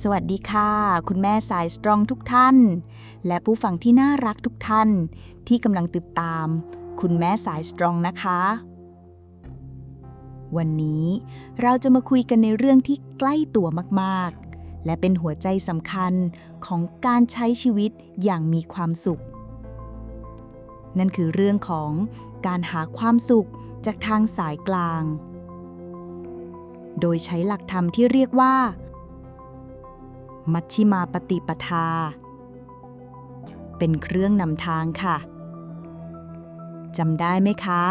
สวัสดีค่ะ คุณแม่สายสตรองทุกท่าน และผู้ฟังที่น่ารักทุกท่าน ที่กำลังติดตาม คุณแม่สายสตรองนะคะ วันนี้เราจะมาคุยกันในเรื่องที่ใกล้ตัวมากๆ และเป็นหัวใจสำคัญของการใช้ชีวิตอย่างมีความสุข นั่นคือเรื่องของการหาความสุขจากทางสายกลาง โดยใช้หลักธรรมที่เรียกว่า มัชชิมาปฏิปทา เป็นเครื่องนำทางค่ะจำได้ไหมคะ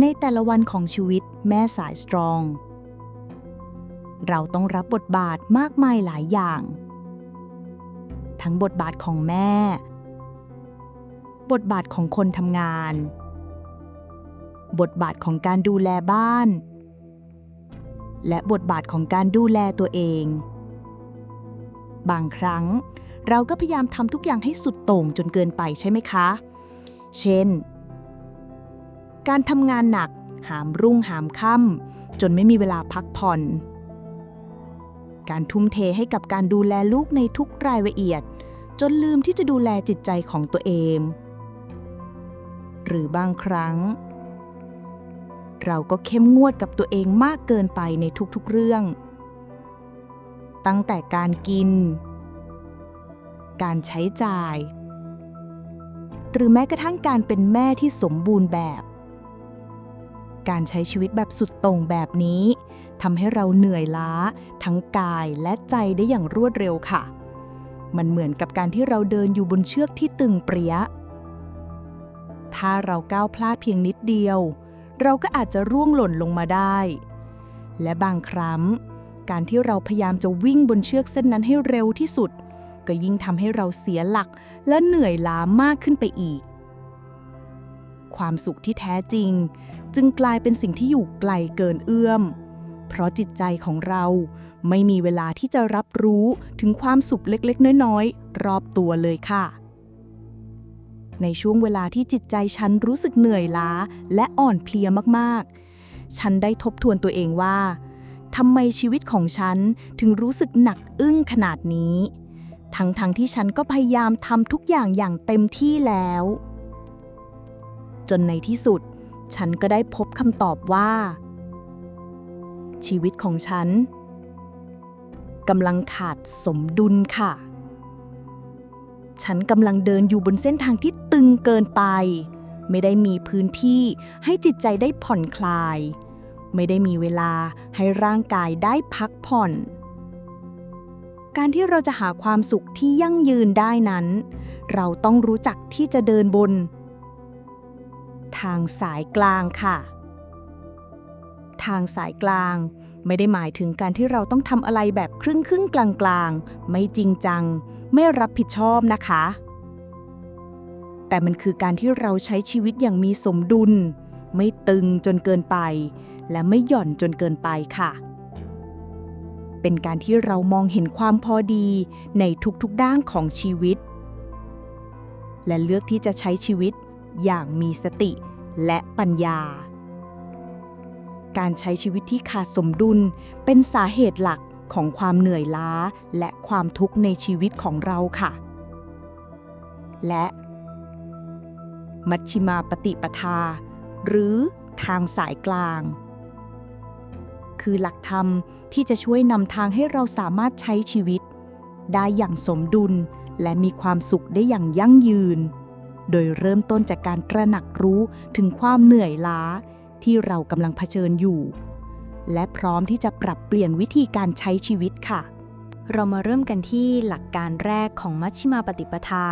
ในแต่ละวันของชีวิตแม่สายสตรอง เราต้องรับบทบาทมากมายหลายอย่าง ทั้งบทบาทของแม่ บทบาทของคนทำงาน บทบาทของการดูแลบ้าน และบทบาทของการดูแลตัวเอง บางครั้ง เราก็พยายามทำทุกอย่างให้สุดโต่งจนเกินไปใช่ไหมคะ เช่น การทำงานหนัก หามรุ่งหามค่ำจนไม่มีเวลาพักผ่อน การทุ่มเทให้กับการดูแลลูกในทุกรายละเอียด จนลืมที่จะดูแลจิตใจของตัวเอง หรือบางครั้ง เราก็เข้มงวดกับตัวเองมากเกินไปในทุกๆเรื่อง ตั้งแต่การกิน การใช้จ่าย หรือแม้กระทั่งการเป็นแม่ที่สมบูรณ์แบบ การใช้ชีวิตแบบสุดโต่งแบบนี้ทำให้เราเหนื่อยล้า ทั้งกายและใจได้อย่างรวดเร็วค่ะ มันเหมือนกับการที่เราเดินอยู่บนเชือกที่ตึงเปรี้ยถ้าเราก้าวพลาดเพียงนิดเดียว เราก็อาจจะร่วงหล่นลงมาได้ และบางครั้ง การที่เราพยายามจะวิ่งบนเชือกเส้นนั้นให้เร็วที่สุด ก็ยิ่งทำให้เราเสียหลักและเหนื่อยล้ามากขึ้นไปอีก ความสุขที่แท้จริง จึงกลายเป็นสิ่งที่อยู่ไกลเกินเอื้อม เพราะจิตใจของเราไม่มีเวลาที่จะรับรู้ถึงความสุขเล็กๆ น้อยๆ รอบตัวเลยค่ะ ในช่วงเวลาที่จิตใจฉันรู้สึกเหนื่อยล้าและอ่อนเพลียมากๆ ฉันได้ทบทวนตัวเองว่า ทำไมชีวิตของฉันถึงรู้สึกหนักอึ้งขนาดนี้ ทั้งๆทที่ฉันก็พยายามทำทุกอย่างอย่างเต็มที่แล้ว จนในที่สุด ฉันก็ได้พบคำตอบว่า ชีวิตของฉันกำลังขาดสมดุลค่ะ ฉันกำลังเดินอยู่บนเส้นทางที่ตึงเกินไป ไม่ได้มีพื้นที่ให้จิตใจได้ผ่อนคลาย ไม่ได้มีเวลาให้ร่างกายได้พักผ่อน การที่เราจะหาความสุขที่ยั่งยืนได้นั้น เราต้องรู้จักที่จะเดินบน ทางสายกลางค่ะ ทางสายกลางไม่ได้หมายถึงการที่เราต้องทำอะไรแบบครึ่งครึ่งกลางกลางไม่จริงจัง ไม่รับผิดชอบนะคะ แต่มันคือการที่เราใช้ชีวิตอย่างมีสมดุล ไม่ตึงจนเกินไป และไม่หย่อนจนเกินไปค่ะ เป็นการที่เรามองเห็นความพอดีในทุกๆด้านของชีวิต และเลือกที่จะใช้ชีวิตอย่างมีสติและปัญญา การใช้ชีวิตที่ขาดสมดุลเป็นสาเหตุหลักของความเหนื่อยล้าและความทุกข์ในชีวิตของเราค่ะ และ มัชชิมาปฏิปทา หรือทางสายกลาง คือหลักธรรมที่จะช่วยนำทางให้เราสามารถใช้ชีวิต ได้อย่างสมดุลและมีความสุขได้อย่างยั่งยืน โดยเริ่มต้นจากการตระหนักรู้ถึงความเหนื่อยล้าที่เรากำลังเผชิญอยู่ และพร้อมที่จะปรับเปลี่ยนวิธีการใช้ชีวิตค่ะ เรามาเริ่มกันที่หลักการแรกของมัชฌิมาปฏิปทา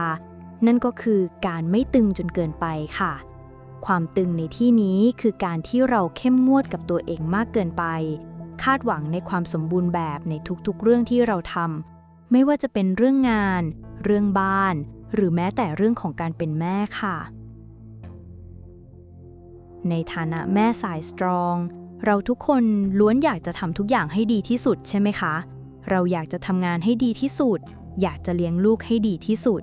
นั่นก็คือการไม่ตึงจนเกินไปค่ะ ความตึงในที่นี้คือการที่เราเข้มงวดกับตัวเองมากเกินไป คาดหวังในความสมบูรณ์แบบในทุกๆ เรื่องที่เราทำไม่ว่าจะเป็นเรื่องงาน เรื่องบ้าน หรือแม้แต่เรื่องของการเป็นแม่ค่ะ ในฐานะแม่สายสตรอง เราทุกคนล้วนอยากจะทำทุกอย่างให้ดีที่สุดใช่ไหมคะ เราอยากจะทำงานให้ดีที่สุด อยากจะเลี้ยงลูกให้ดีที่สุด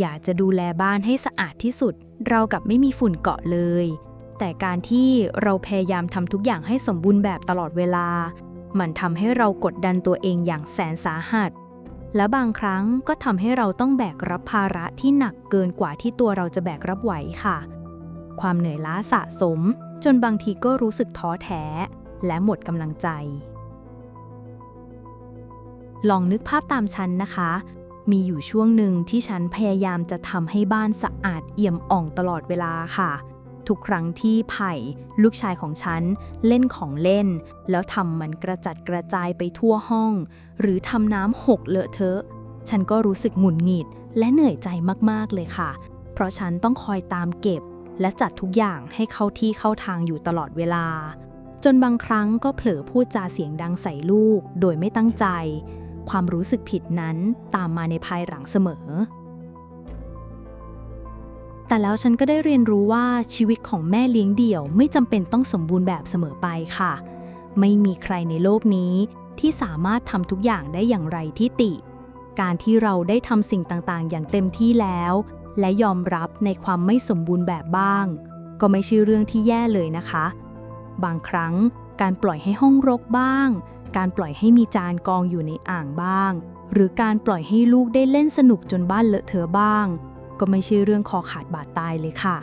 อยากจะดูแลบ้านให้สะอาดที่สุด เรากับไม่มีฝุ่นเกาะเลย แต่การที่เราพยายามทำทุกอย่างให้สมบูรณ์แบบตลอดเวลา มันทำให้เรากดดันตัวเองอย่างแสนสาหัส และบางครั้งก็ทำให้เราต้องแบกรับภาระที่หนักเกินกว่าที่ตัวเราจะแบกรับไหวค่ะ ความเหนื่อยล้าสะสม จนบางทีก็รู้สึกท้อแท้ และหมดกำลังใจลองนึกภาพตามฉันนะคะ มีอยู่ช่วงหนึ่งที่ฉันพยายามจะทำให้บ้านสะอาดเอี่ยมอ่องตลอดเวลาค่ะ ทุกครั้งที่ไผ่ลูกชายของฉัน เล่นของเล่น แล้วทำมันกระจัดกระจายไปทั่วห้อง หรือทำน้ำหกเลอะเทอะ ฉันก็รู้สึกหงุดหงิดและเหนื่อยใจมากๆเลยค่ะ เพราะฉันต้องคอยตามเก็บ และจัดทุกอย่างให้เข้าที่เข้าทางอยู่ตลอดเวลา จนบางครั้งก็เผลอพูดจาเสียงดังใส่ลูก โดยไม่ตั้งใจ ความรู้สึกผิดนั้นตามมาในภายหลังเสมอ แต่แล้วฉันก็ได้เรียนรู้ว่าชีวิตของแม่เลี้ยงเดี่ยวไม่จำเป็นต้องสมบูรณ์แบบเสมอไปค่ะ ไม่มีใครในโลกนี้ที่สามารถทำทุกอย่างได้อย่างไรที่ติ การที่เราได้ทำสิ่งต่างๆ อย่างเต็มที่แล้ว และยอมรับในความไม่สมบูรณ์แบบบ้าง ก็ไม่ใช่เรื่องที่แย่เลยนะคะ บางครั้งการปล่อยให้ห้องรกบ้าง การปล่อยให้มีจานกองอยู่ในอ่างบ้าง หรือการปล่อยให้ลูกได้เล่นสนุกจนบ้านเลอะเทอะบ้าง ก็ไม่ใช่เรื่องคอขาดบาดตายเลยค่ะ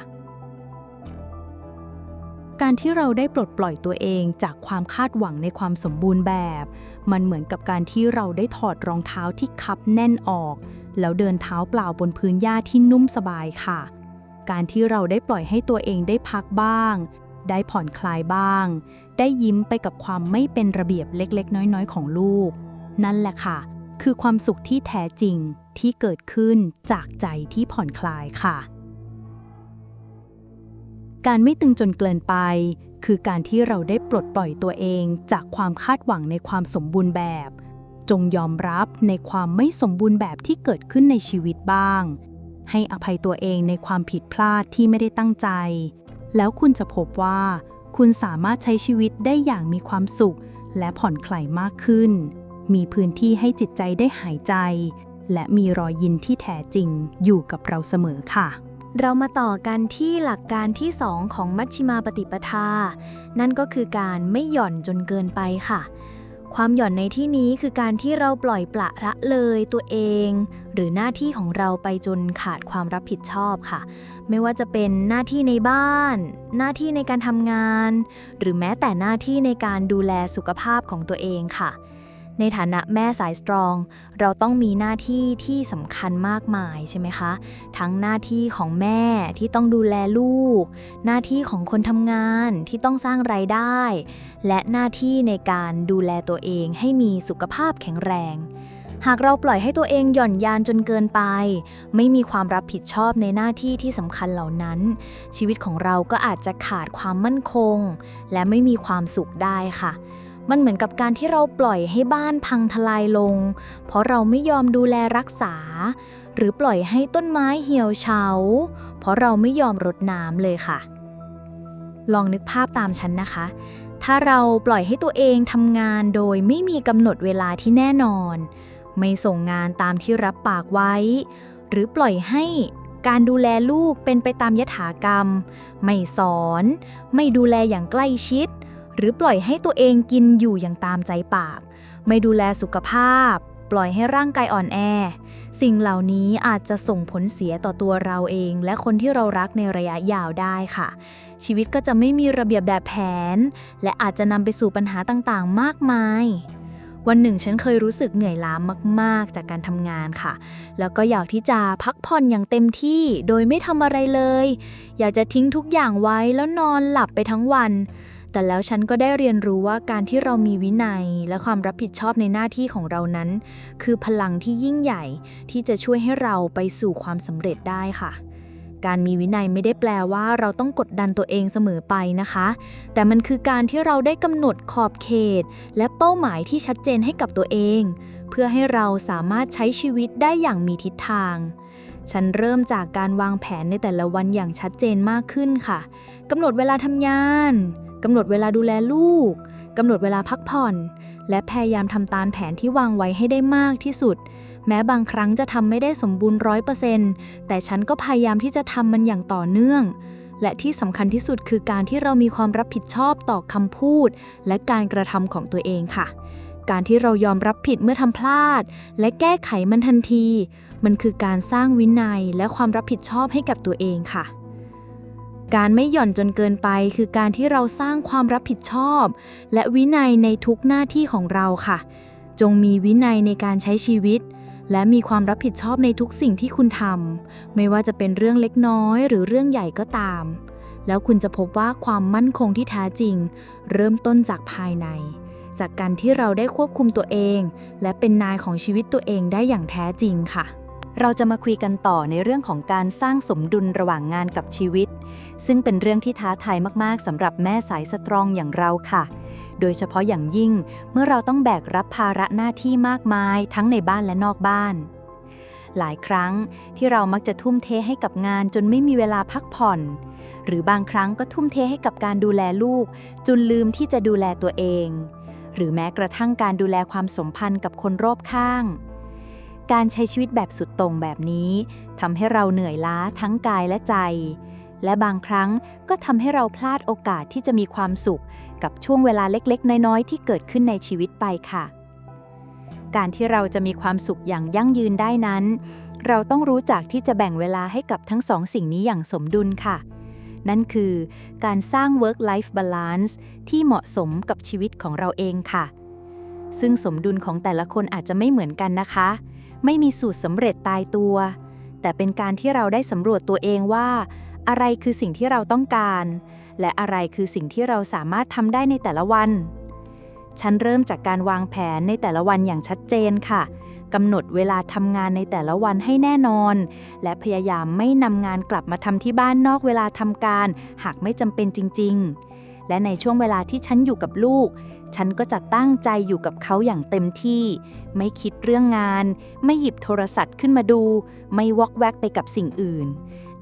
การที่เราได้ปลดปล่อยตัวเองจากความคาดหวังในความสมบูรณ์แบบ มันเหมือนกับการที่เราได้ถอดรองเท้าที่คับแน่นออก แล้วเดินเท้าเปล่าบนพื้นหญ้าที่นุ่มสบายค่ะ การที่เราได้ปล่อยให้ตัวเองได้พักบ้าง ได้ผ่อนคลายบ้าง ได้ยิ้มไปกับความไม่เป็นระเบียบเล็กๆ น้อยๆ ของลูก นั่นแหละค่ะ คือความสุขที่แท้จริงที่เกิดขึ้นจากใจที่ผ่อนคลายค่ะ การไม่ตึงจนเกินไป คือการที่เราได้ปลดปล่อยตัวเองจากความคาดหวังในความสมบูรณ์แบบ จงยอมรับในความไม่สมบูรณ์แบบที่เกิดขึ้นในชีวิตบ้าง ให้อภัยตัวเองในความผิดพลาดที่ไม่ได้ตั้งใจ แล้วคุณจะพบว่า คุณสามารถใช้ชีวิตได้อย่างมีความสุข และผ่อนคลายมากขึ้น มีพื้นที่ให้จิตใจได้หายใจ และมีรอยยินที่แท้จริงอยู่กับเราเสมอค่ะ เรามาต่อกันที่หลักการที่2ของมัชฌิมาปฏิปทา นั่นก็คือการไม่หย่อนจนเกินไปค่ะ ความหย่อนในที่นี้คือการที่เราปล่อยปละละเลยตัวเอง หรือหน้าที่ของเราไปจนขาดความรับผิดชอบค่ะ ไม่ว่าจะเป็นหน้าที่ในบ้าน หน้าที่ในการทำงาน หรือแม้แต่หน้าที่ในการดูแลสุขภาพของตัวเองค่ะ ในฐานะแม่สายสตรอง เราต้องมีหน้าที่ที่สำคัญมากมายใช่ไหมคะ ทั้งหน้าที่ของแม่ที่ต้องดูแลลูก หน้าที่ของคนทำงานที่ต้องสร้างไรายได้ และหน้าที่ในการดูแลตัวเองให้มีสุขภาพแข็งแรง หากเราปล่อยให้ตัวเองหย่อนยานจนเกินไป ไม่มีความรับผิดชอบในหน้าที่ที่สำคัญเหล่านั้น ชีวิตของเราก็อาจจะขาดความมั่นคง และไม่มีความสุขได้ค่ะ มันเหมือนกับการที่เราปล่อยให้บ้านพังทลายลง เพราะเราไม่ยอมดูแลรักษา หรือปล่อยให้ต้นไม้เหี่ยวเฉา เพราะเราไม่ยอมรดน้ำเลยค่ะ ลองนึกภาพตามฉันนะคะ ถ้าเราปล่อยให้ตัวเองทำงานโดยไม่มีกำหนดเวลาที่แน่นอน ไม่ส่งงานตามที่รับปากไว้ หรือปล่อยให้การดูแลลูกเป็นไปตามยถากรรม ไม่สอน ไม่ดูแลอย่างใกล้ชิด หรือปล่อยให้ตัวเองกินอยู่อย่างตามใจปาก ไม่ดูแลสุขภาพ ปล่อยให้ร่างกายอ่อนแอ สิ่งเหล่านี้อาจจะส่งผลเสียต่อตัวเราเอง และคนที่เรารักในระยะยาวได้ค่ะ ชีวิตก็จะไม่มีระเบียบแบบแผน และอาจจะนำไปสู่ปัญหาต่างๆ มากมายวันหนึ่งฉันเคยรู้สึกเหนื่อยล้ามาก ๆ จากการทำงานค่ะ แล้วก็อยากที่จะพักผ่อนอย่างเต็มที่โดยไม่ทำอะไรเลย อยากจะทิ้งทุกอย่างไว้แล้วนอนหลับไปทั้งวัน แต่แล้วฉันก็ได้เรียนรู้ว่าการที่เรามีวินัยและความรับผิดชอบในหน้าที่ของเรานั้น คือพลังที่ยิ่งใหญ่ที่จะช่วยให้เราไปสู่ความสำเร็จได้ค่ะ การมีวินัยไม่ได้แปลว่าเราต้องกดดันตัวเองเสมอไปนะคะ แต่มันคือการที่เราได้กำหนดขอบเขต และเป้าหมายที่ชัดเจนให้กับตัวเอง เพื่อให้เราสามารถใช้ชีวิตได้อย่างมีทิศทางฉันเริ่มจากการวางแผนในแต่ละวันอย่างชัดเจนมากขึ้นค่ะ กำหนดเวลาทำงาน กำหนดเวลาดูแลลูกกำหนดเวลาพักผ่อน และพยายามทำตามแผนที่วางไว้ให้ได้มากที่สุด แม้บางครั้งจะทำไม่ได้สมบูรณ์ร้อยเปอร์เซ็นต์แต่ฉันก็พยายามที่จะทำมันอย่างต่อเนื่อง และที่สำคัญที่สุดคือการที่เรามีความรับผิดชอบต่อคำพูด และการกระทำของตัวเองค่ะ การที่เรายอมรับผิดเมื่อทำพลาด และแก้ไขมันทันที มันคือการสร้างวินัยและความรับผิดชอบให้กับตัวเองค่ะ การไม่หย่อนจนเกินไปคือการที่เราสร้างความรับผิดชอบ และวินัยในทุกหน้าที่ของเราค่ะ จงมีวินัยในการใช้ชีวิต และมีความรับผิดชอบในทุกสิ่งที่คุณทำไม่ว่าจะเป็นเรื่องเล็กน้อย หรือเรื่องใหญ่ก็ตาม แล้วคุณจะพบว่าความมั่นคงที่แท้จริง เริ่มต้นจากภายใน จากการที่เราได้ควบคุมตัวเอง และเป็นนายของชีวิตตัวเองได้อย่างแท้จริงค่ะ เราจะมาคุยกันต่อในเรื่องของการสร้างสมดุลระหว่างงานกับชีวิต ซึ่งเป็นเรื่องที่ท้าทายมากๆสำหรับแม่สายสตรองอย่างเราค่ะ โดยเฉพาะอย่างยิ่งเมื่อเราต้องแบกรับภาระหน้าที่มากมายทั้งในบ้านและนอกบ้าน หลายครั้งที่เรามักจะทุ่มเทให้กับงานจนไม่มีเวลาพักผ่อน หรือบางครั้งก็ทุ่มเทให้กับการดูแลลูก จนลืมที่จะดูแลตัวเอง หรือแม้กระทั่งการดูแลความสัมพันธ์กับคนรอบข้าง การใช้ชีวิตแบบสุดต่งแบบนี้ทำให้เราเหนื่อยล้าทั้งกายและใจ และบางครั้งก็ทำให้เราพลาดโอกาสที่จะมีความสุข กับช่วงเวลาเล็กๆ น้อยๆ ที่เกิดขึ้นในชีวิตไปค่ะ การที่เราจะมีความสุขอย่างยั่งยืนได้นั้น เราต้องรู้จักที่จะแบ่งเวลาให้กับทั้งสองสิ่งนี้อย่างสมดุลค่ะ นั่นคือการสร้าง work life balance ที่เหมาะสมกับชีวิตของเราเองค่ะ ซึ่งสมดุลของแต่ละคนอาจจะไม่เหมือนกันนะคะ ไม่มีสูตรสำเร็จตายตัว แต่เป็นการที่เราได้สำรวจตัวเองว่า อะไรคือสิ่งที่เราต้องการ และอะไรคือสิ่งที่เราสามารถทำได้ในแต่ละวัน ฉันเริ่มจากการวางแผนในแต่ละวันอย่างชัดเจนค่ะกำหนดเวลาทำงานในแต่ละวันให้แน่นอน และพยายามไม่นำงานกลับมาทำที่บ้านนอกเวลาทำการ หากไม่จำเป็นจริง ๆ และในช่วงเวลาที่ฉันอยู่กับลูก ฉันก็จะตั้งใจอยู่กับเขาอย่างเต็มที่ ไม่คิดเรื่องงาน ไม่หยิบโทรศัพท์ขึ้นมาดู ไม่วอกแวกไปกับสิ่งอื่น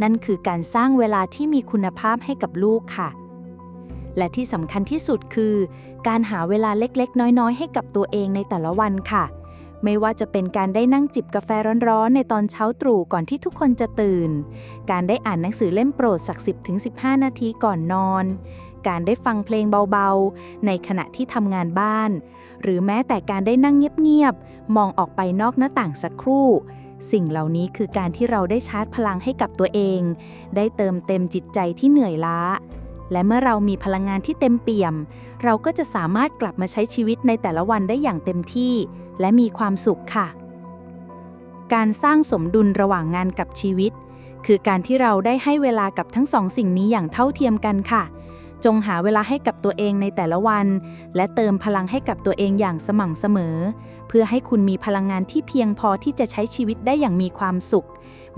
นั่นคือการสร้างเวลาที่มีคุณภาพให้กับลูกค่ะ และที่สำคัญที่สุดคือ การหาเวลาเล็กๆ น้อยๆ ให้กับตัวเองในแต่ละวันค่ะ ไม่ว่าจะเป็นการได้นั่งจิบกาแฟร้อนๆ ในตอนเช้าตรู่ก่อนที่ทุกคนจะตื่น การได้อ่านหนังสือเล่มโปรดสัก 10-15 นาทีก่อนนอน การได้ฟังเพลงเบาๆ ในขณะที่ทำงานบ้าน หรือแม้แต่การได้นั่งเงียบๆ มองออกไปนอกหน้าต่างสักครู่ สิ่งเหล่านี้คือการที่เราได้ชาร์จพลังให้กับตัวเอง ได้เติมเต็มจิตใจที่เหนื่อยล้า และเมื่อเรามีพลังงานที่เต็มเปี่ยม เราก็จะสามารถกลับมาใช้ชีวิตในแต่ละวันได้อย่างเต็มที่ และมีความสุขค่ะ การสร้างสมดุลระหว่างงานกับชีวิต คือการที่เราได้ให้เวลากับทั้งสองสิ่งนี้อย่างเท่าเทียมกันค่ะ จงหาเวลาให้กับตัวเองในแต่ละวัน และเติมพลังให้กับตัวเองอย่างสม่ำเสมอ เพื่อให้คุณมีพลังงานที่เพียงพอที่จะใช้ชีวิตได้อย่างมีความสุข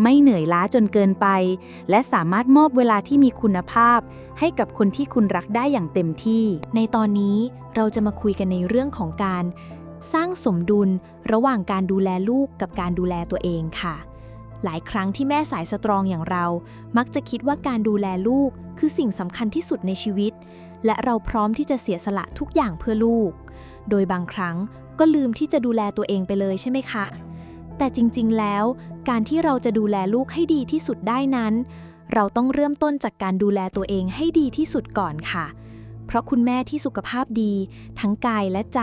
ไม่เหนื่อยล้าจนเกินไป และสามารถมอบเวลาที่มีคุณภาพ ให้กับคนที่คุณรักได้อย่างเต็มที่ ในตอนนี้เราจะมาคุยกันในเรื่องของการ สร้างสมดุลระหว่างการดูแลลูกกับการดูแลตัวเองค่ะ หลายครั้งที่แม่สายสตรองอย่างเรา มักจะคิดว่าการดูแลลูกคือสิ่งสำคัญที่สุดในชีวิต และเราพร้อมที่จะเสียสละทุกอย่างเพื่อลูก โดยบางครั้งก็ลืมที่จะดูแลตัวเองไปเลยใช่ไหมคะ แต่จริงๆ แล้ว การที่เราจะดูแลลูกให้ดีที่สุดได้นั้น เราต้องเริ่มต้นจากการดูแลตัวเองให้ดีที่สุดก่อนค่ะ เพราะคุณแม่ที่สุขภาพดี ทั้งกายและใจ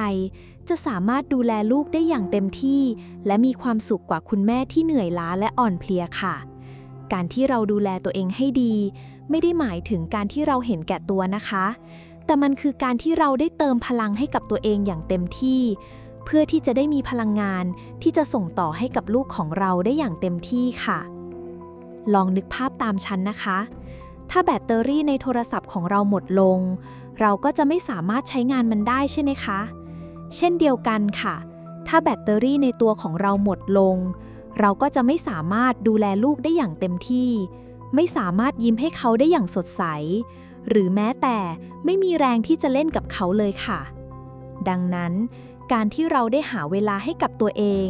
จะสามารถดูแลลูกได้อย่างเต็มที่ และมีความสุขกว่าคุณแม่ที่เหนื่อยล้าและอ่อนเพลียค่ะ การที่เราดูแลตัวเองให้ดี ไม่ได้หมายถึงการที่เราเห็นแก่ตัวนะคะ แต่มันคือการที่เราได้เติมพลังให้กับตัวเองอย่างเต็มที่ เพื่อที่จะได้มีพลังงานที่จะส่งต่อให้กับลูกของเราได้อย่างเต็มที่ค่ะ ลองนึกภาพตามฉันนะคะ ถ้าแบตเตอรี่ในโทรศัพท์ของเราหมดลง เราก็จะไม่สามารถใช้งานมันได้ใช่ไหมคะ เช่นเดียวกันค่ะ ถ้าแบตเตอรี่ในตัวของเราหมดลง เราก็จะไม่สามารถดูแลลูกได้อย่างเต็มที่ ไม่สามารถยิ้มให้เขาได้อย่างสดใส หรือแม้แต่ไม่มีแรงที่จะเล่นกับเขาเลยค่ะ ดังนั้น การที่เราได้หาเวลาให้กับตัวเอง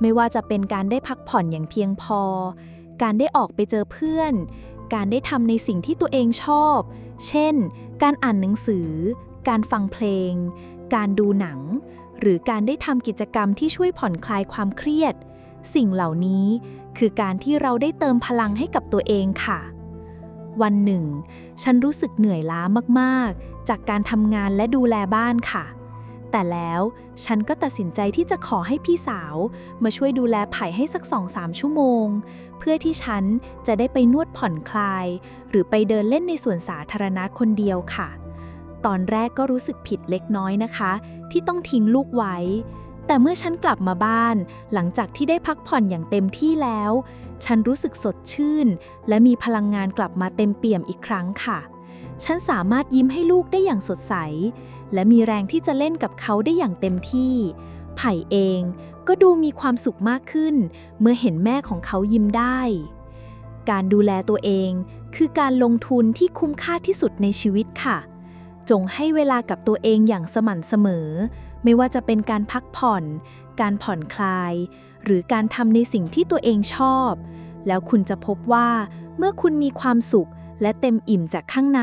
ไม่ว่าจะเป็นการได้พักผ่อนอย่างเพียงพอ การได้ออกไปเจอเพื่อน การได้ทำในสิ่งที่ตัวเองชอบ เช่น การอ่านหนังสือ การฟังเพลง การดูหนัง หรือการได้ทำกิจกรรมที่ช่วยผ่อนคลายความเครียด สิ่งเหล่านี้คือการที่เราได้เติมพลังให้กับตัวเองค่ะ วันหนึ่ง ฉันรู้สึกเหนื่อยล้ามากๆ จากการทำงานและดูแลบ้านค่ะ แต่แล้วฉันก็ตัดสินใจที่จะขอให้พี่สาว มาช่วยดูแลไผ่ให้สักสองสามชั่วโมง เพื่อที่ฉันจะได้ไปนวดผ่อนคลาย หรือไปเดินเล่นในสวนสาธารณะคนเดียวค่ะ ตอนแรกก็รู้สึกผิดเล็กน้อยนะคะ ที่ต้องทิ้งลูกไว้ แต่เมื่อฉันกลับมาบ้าน หลังจากที่ได้พักผ่อนอย่างเต็มที่แล้ว ฉันรู้สึกสดชื่น และมีพลังงานกลับมาเต็มเปี่ยมอีกครั้งค่ะ ฉันสามารถยิ้มให้ลูกได้อย่างสดใส และมีแรงที่จะเล่นกับเขาได้อย่างเต็มที่ ไผ่เองก็ดูมีความสุขมากขึ้น เมื่อเห็นแม่ของเขายิ้มได้ การดูแลตัวเองคือการลงทุนที่คุ้มค่าที่สุดในชีวิตค่ะ จงให้เวลากับตัวเองอย่างสม่ำเสมอ ไม่ว่าจะเป็นการพักผ่อน การผ่อนคลาย หรือการทำในสิ่งที่ตัวเองชอบ แล้วคุณจะพบว่า เมื่อคุณมีความสุขและเต็มอิ่มจากข้างใน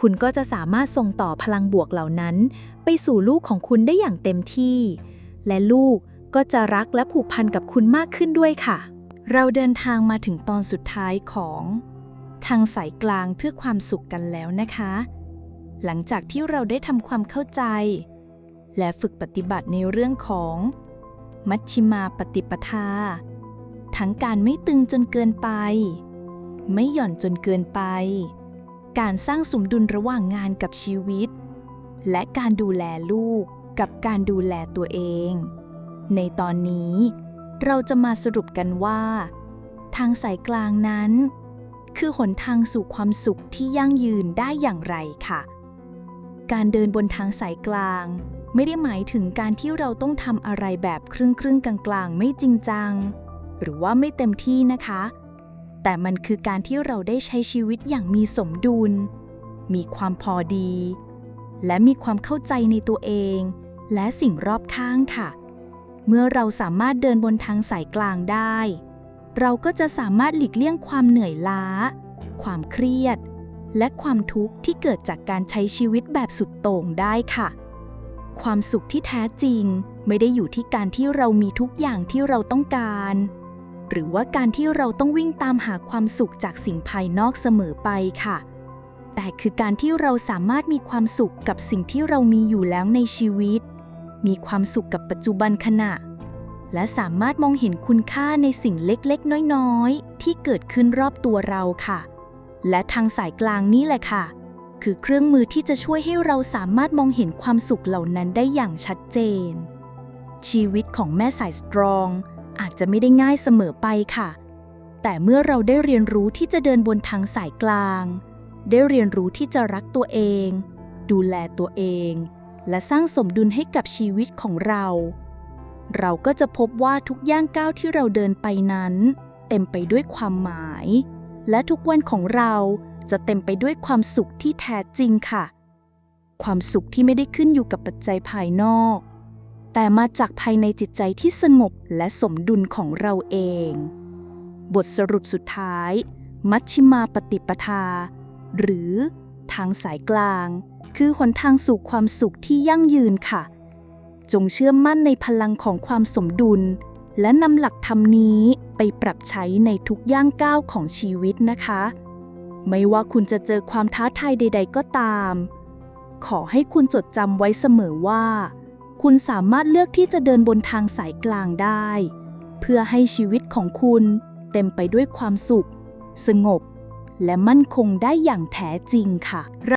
คุณก็จะสามารถส่งต่อพลังบวกเหล่านั้น ไปสู่ลูกของคุณได้อย่างเต็มที่ และลูกก็จะรักและผูกพันกับคุณมากขึ้นด้วยค่ะ เราเดินทางมาถึงตอนสุดท้ายของ ทางสายกลางเพื่อความสุขกันแล้วนะคะ หลังจากที่เราได้ทำความเข้าใจ และฝึกปฏิบัติในเรื่องของ มัชชิมาปฏิปทา ทั้งการไม่ตึงจนเกินไป ไม่หย่อนจนเกินไป การสร้างสมดุลระหว่างงานกับชีวิต และการดูแลลูกกับการดูแลตัวเอง ในตอนนี้ เราจะมาสรุปกันว่า ทางสายกลางนั้นคือหนทางสู่ความสุขที่ยั่งยืนได้อย่างไรค่ะ การเดินบนทางสายกลาง ไม่ได้หมายถึงการที่เราต้องทำอะไรแบบครึ่งครึ่งๆกลางๆ ไม่จริงจัง หรือว่าไม่เต็มที่นะคะ แต่มันคือการที่เราได้ใช้ชีวิตอย่างมีสมดุล มีความพอดี และมีความเข้าใจในตัวเอง และสิ่งรอบข้างค่ะ เมื่อเราสามารถเดินบนทางสายกลางได้ เราก็จะสามารถหลีกเลี่ยงความเหนื่อยล้า ความเครียด และความทุกข์ที่เกิดจากการใช้ชีวิตแบบสุดโต่งได้ค่ะ ความสุขที่แท้จริงไม่ได้อยู่ที่การที่เรามีทุกอย่างที่เราต้องการ หรือว่าการที่เราต้องวิ่งตามหาความสุขจากสิ่งภายนอกเสมอไปค่ะ แต่คือการที่เราสามารถมีความสุขกับสิ่งที่เรามีอยู่แล้วในชีวิต มีความสุขกับปัจจุบันขณะ และสามารถมองเห็นคุณค่าในสิ่งเล็กๆ น้อยๆ ที่เกิดขึ้นรอบตัวเราค่ะ และทางสายกลางนี้แหละค่ะ คือเครื่องมือที่จะช่วยให้เราสามารถมองเห็นความสุขเหล่านั้นได้อย่างชัดเจน ชีวิตของแม่สายสตรอง อาจจะไม่ได้ง่ายเสมอไปค่ะ แต่เมื่อเราได้เรียนรู้ที่จะเดินบนทางสายกลาง ได้เรียนรู้ที่จะรักตัวเอง ดูแลตัวเอง และสร้างสมดุลให้กับชีวิตของเราเราก็จะพบว่าทุกย่างก้าวที่เราเดินไปนั้น เต็มไปด้วยความหมาย และทุกวันของเราจะเต็มไปด้วยความสุขที่แท้จริงค่ะ ความสุขที่ไม่ได้ขึ้นอยู่กับปัจจัยภายนอก แต่มาจากภายในจิตใจที่สงบและสมดุลของเราเอง บทสรุปสุดท้าย มัชชิมาปฏิปทา หรือทางสายกลาง คือหนทางสู่ความสุขที่ยั่งยืนค่ะ จงเชื่อมั่นในพลังของความสมดุล และนำหลักธรรมนี้ไปปรับใช้ในทุกย่างก้าวของชีวิตนะคะ ไม่ว่าคุณจะเจอความท้าทายใด ๆ ก็ตาม ขอให้คุณจดจำไว้เสมอว่า คุณสามารถเลือกที่จะเดินบนทางสายกลางได้ เพื่อให้ชีวิตของคุณเต็มไปด้วยความสุข สงบ และมั่นคงได้อย่างแท้จริงค่ะ